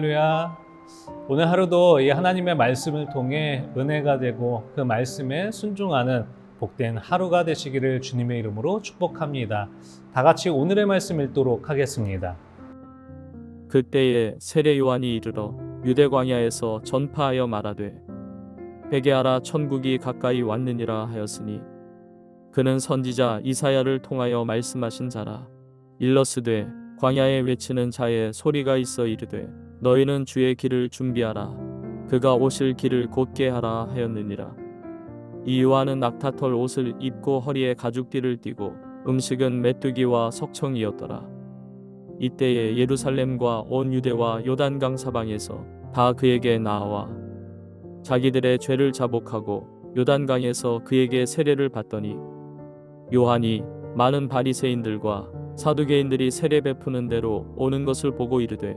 할렐루야. 오늘 하루도 이 하나님의 말씀을 통해 은혜가 되고 그 말씀에 순종하는 복된 하루가 되시기를 주님의 이름으로 축복합니다. 다 같이 오늘의 말씀 읽도록 하겠습니다. 그때에 세례 요한이 이르러 유대 광야에서 전파하여 말하되 회개하라 천국이 가까이 왔느니라 하였으니 그는 선지자 이사야를 통하여 말씀하신 자라 일러스되 광야에 외치는 자의 소리가 있어 이르되 너희는 주의 길을 준비하라. 그가 오실 길을 곧게 하라 하였느니라. 이 요한은 낙타털 옷을 입고 허리에 가죽띠를 띠고 음식은 메뚜기와 석청이었더라. 이때에 예루살렘과 온 유대와 요단강 사방에서 다 그에게 나와 자기들의 죄를 자복하고 요단강에서 그에게 세례를 받더니 요한이 많은 바리새인들과 사두개인들이 세례 베푸는 대로 오는 것을 보고 이르되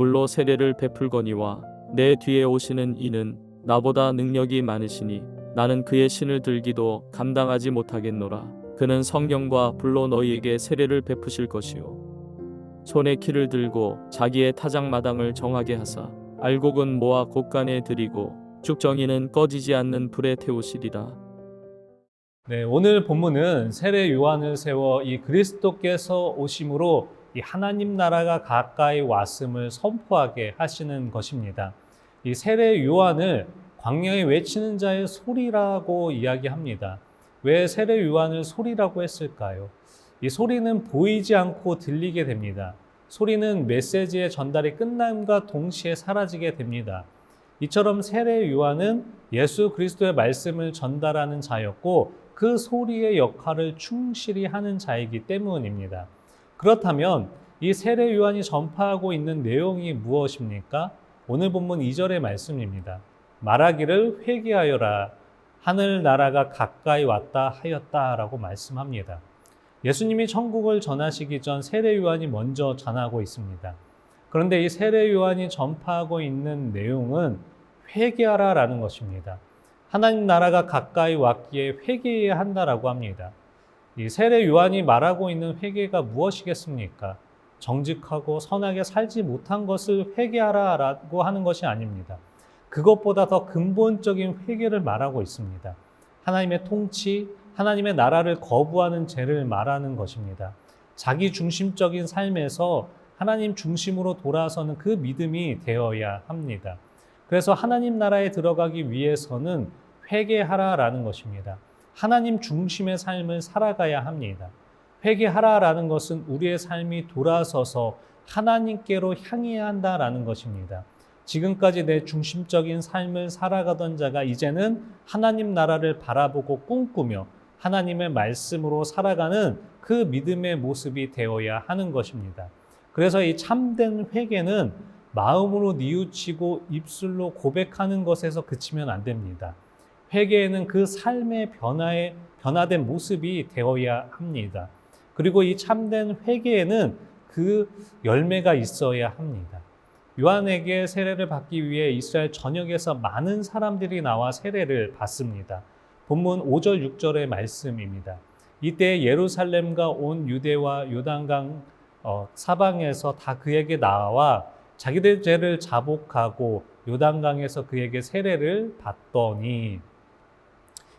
물로 세례를 베풀거니와 내 뒤에 오시는 이는 나보다 능력이 많으시니 나는 그의 신을 들기도 감당하지 못하겠노라. 그는 성령과 불로 너희에게 세례를 베푸실 것이요. 손에 키를 들고 자기의 타작마당을 정하게 하사 알곡은 모아 곳간에 들이고 죽정이는 꺼지지 않는 불에 태우시리라. 네, 오늘 본문은 세례 요한을 세워 이 그리스도께서 오심으로 이 하나님 나라가 가까이 왔음을 선포하게 하시는 것입니다. 이 세례 요한을 광야에 외치는 자의 소리라고 이야기합니다. 왜 세례 요한을 소리라고 했을까요? 이 소리는 보이지 않고 들리게 됩니다. 소리는 메시지의 전달이 끝남과 동시에 사라지게 됩니다. 이처럼 세례 요한은 예수 그리스도의 말씀을 전달하는 자였고 그 소리의 역할을 충실히 하는 자이기 때문입니다. 그렇다면 이 세례 요한이 전파하고 있는 내용이 무엇입니까? 오늘 본문 2절의 말씀입니다. 말하기를 회개하여라 하늘 나라가 가까이 왔다 하였다라고 말씀합니다. 예수님이 천국을 전하시기 전 세례 요한이 먼저 전하고 있습니다. 그런데 이 세례 요한이 전파하고 있는 내용은 회개하라라는 것입니다. 하나님 나라가 가까이 왔기에 회개해야 한다라고 합니다. 이 세례 요한이 말하고 있는 회개가 무엇이겠습니까? 정직하고 선하게 살지 못한 것을 회개하라라고 하는 것이 아닙니다. 그것보다 더 근본적인 회개를 말하고 있습니다. 하나님의 통치, 하나님의 나라를 거부하는 죄를 말하는 것입니다. 자기 중심적인 삶에서 하나님 중심으로 돌아서는 그 믿음이 되어야 합니다. 그래서 하나님 나라에 들어가기 위해서는 회개하라라는 것입니다. 하나님 중심의 삶을 살아가야 합니다. 회개하라라는 것은 우리의 삶이 돌아서서 하나님께로 향해야 한다라는 것입니다. 지금까지 내 중심적인 삶을 살아가던 자가 이제는 하나님 나라를 바라보고 꿈꾸며 하나님의 말씀으로 살아가는 그 믿음의 모습이 되어야 하는 것입니다. 그래서 이 참된 회개는 마음으로 뉘우치고 입술로 고백하는 것에서 그치면 안 됩니다. 회개에는 그 삶의 변화에 변화된 모습이 되어야 합니다. 그리고 이 참된 회개에는 그 열매가 있어야 합니다. 요한에게 세례를 받기 위해 이스라엘 전역에서 많은 사람들이 나와 세례를 받습니다. 본문 5절 6절의 말씀입니다. 이때 예루살렘과 온 유대와 요단강 어, 사방에서 다 그에게 나와 자기들 죄를 자복하고 요단강에서 그에게 세례를 받더니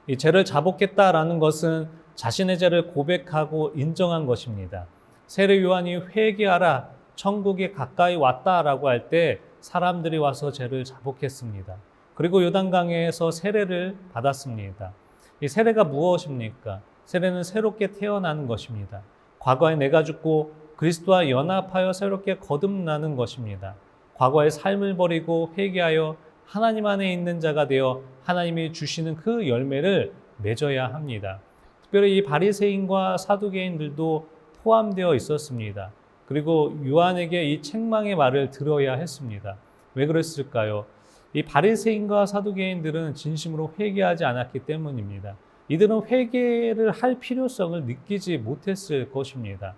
이 죄를 자복했다라는 것은 자신의 죄를 고백하고 인정한 것입니다. 세례 요한이 회개하라 천국에 가까이 왔다라고 할 때 사람들이 와서 죄를 자복했습니다. 그리고 요단강에서 세례를 받았습니다. 이 세례가 무엇입니까? 세례는 새롭게 태어나는 것입니다. 과거에 내가 죽고 그리스도와 연합하여 새롭게 거듭나는 것입니다. 과거의 삶을 버리고 회개하여 하나님 안에 있는 자가 되어 하나님이 주시는 그 열매를 맺어야 합니다. 특별히 이 바리새인과 사두개인들도 포함되어 있었습니다. 그리고 요한에게 이 책망의 말을 들어야 했습니다. 왜 그랬을까요? 이 바리새인과 사두개인들은 진심으로 회개하지 않았기 때문입니다. 이들은 회개를 할 필요성을 느끼지 못했을 것입니다.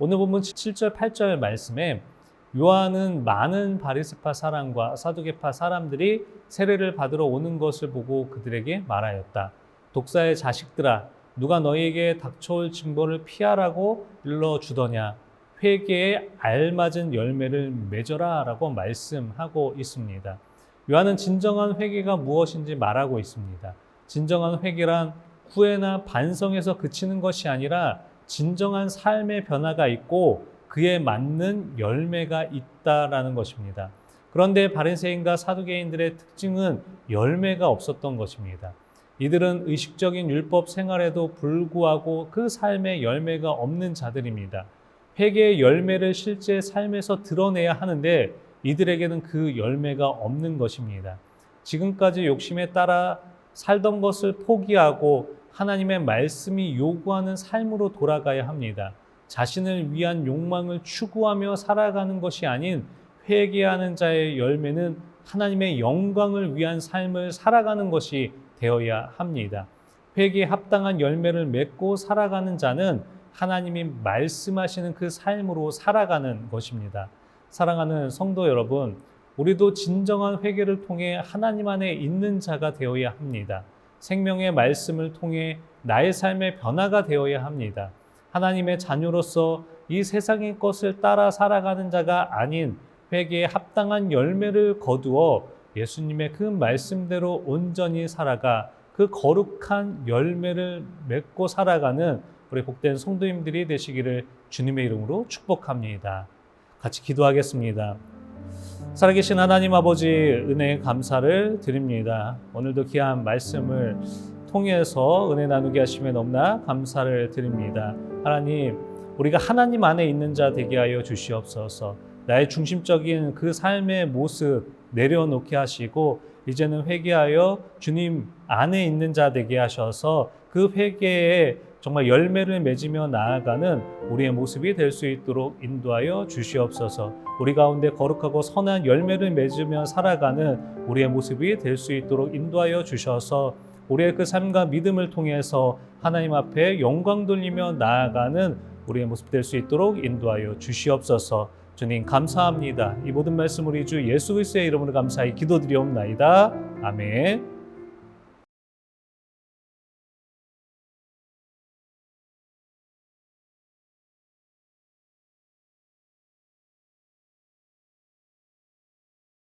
오늘 본문 7절 8절 말씀에 요한은 많은 바리새파 사람과 사두개파 사람들이 세례를 받으러 오는 것을 보고 그들에게 말하였다. 독사의 자식들아 누가 너희에게 닥쳐올 징벌을 피하라고 일러 주더냐 회개에 알맞은 열매를 맺어라라고 말씀하고 있습니다. 요한은 진정한 회개가 무엇인지 말하고 있습니다. 진정한 회개란 후회나 반성에서 그치는 것이 아니라 진정한 삶의 변화가 있고 그에 맞는 열매가 있다라는 것입니다. 그런데 바리새인과 사두개인들의 특징은 열매가 없었던 것입니다. 이들은 의식적인 율법 생활에도 불구하고 그 삶의 열매가 없는 자들입니다. 회개의 열매를 실제 삶에서 드러내야 하는데 이들에게는 그 열매가 없는 것입니다. 지금까지 욕심에 따라 살던 것을 포기하고 하나님의 말씀이 요구하는 삶으로 돌아가야 합니다. 자신을 위한 욕망을 추구하며 살아가는 것이 아닌 회개하는 자의 열매는 하나님의 영광을 위한 삶을 살아가는 것이 되어야 합니다. 회개에 합당한 열매를 맺고 살아가는 자는 하나님이 말씀하시는 그 삶으로 살아가는 것입니다. 사랑하는 성도 여러분, 우리도 진정한 회개를 통해 하나님 안에 있는 자가 되어야 합니다. 생명의 말씀을 통해 나의 삶의 변화가 되어야 합니다. 하나님의 자녀로서 이 세상의 것을 따라 살아가는 자가 아닌 회개에 합당한 열매를 거두어 예수님의 그 말씀대로 온전히 살아가 그 거룩한 열매를 맺고 살아가는 우리 복된 성도님들이 되시기를 주님의 이름으로 축복합니다. 같이 기도하겠습니다. 살아계신 하나님 아버지 은혜의 감사를 드립니다. 오늘도 귀한 말씀을 통해서 은혜 나누게 하심에 너무나 감사를 드립니다. 하나님, 우리가 하나님 안에 있는 자 되게 하여 주시옵소서. 나의 중심적인 그 삶의 모습 내려놓게 하시고 이제는 회개하여 주님 안에 있는 자 되게 하셔서 그 회개에 정말 열매를 맺으며 나아가는 우리의 모습이 될 수 있도록 인도하여 주시옵소서. 우리 가운데 거룩하고 선한 열매를 맺으며 살아가는 우리의 모습이 될 수 있도록 인도하여 주셔서 우리의 그 삶과 믿음을 통해서 하나님 앞에 영광 돌리며 나아가는 우리의 모습 될 수 있도록 인도하여 주시옵소서. 주님 감사합니다. 이 모든 말씀 우리 주 예수 그리스도의 이름으로 감사히 기도드리옵나이다. 아멘.